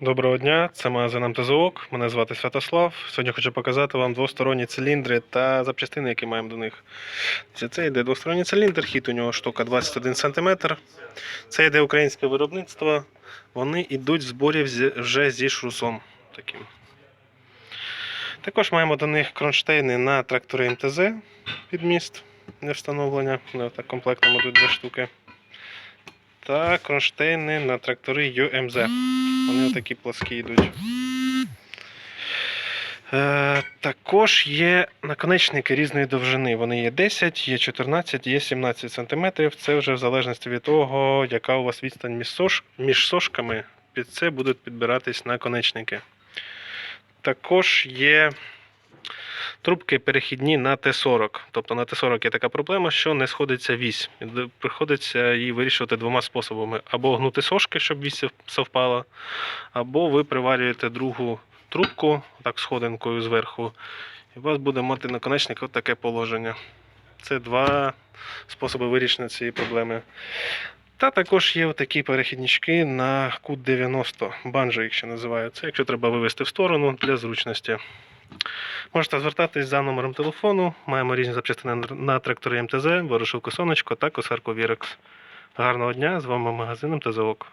Доброго дня, це магазин МТЗОК. Мене звати Святослав. Сьогодні хочу показати вам двосторонні циліндри та запчастини, які маємо до них. Це- Це йде двосторонній циліндр, хід у нього штука 21 см. Це йде українське виробництво. Вони йдуть в зборі вже зі шрусом. Таким. Також маємо до них кронштейни на трактори МТЗ під міст для встановлення. Вони так комплектом йдуть дві штуки. Та кронштейни на трактори UMZ. Вони отакі пласкі йдуть. Е, також є наконечники різної довжини. Вони є 10, є 14, є 17 см. Це вже в залежності від того, яка у вас відстань між, сош... між сошками. Під це будуть підбиратись наконечники. Також є трубки перехідні на Т-40. Тобто на Т-40 є така проблема, що не сходиться вісь. Приходиться її вирішувати двома способами: або гнути сошки, щоб вісь сов- совпала, або ви приварюєте другу трубку так сходинкою зверху, і у вас буде мати наконечник таке положення. Це два способи вирішення цієї проблеми. Та також є такі перехіднички на кут 90, банджо їх ще називають. Це якщо треба вивести в сторону для зручності. Можете звертатись за номером телефону. Маємо різні запчастини на- трактори МТЗ, ворошилку сонечко та косарку Вірекс. Гарного дня! З вами магазин МТЗ ОК.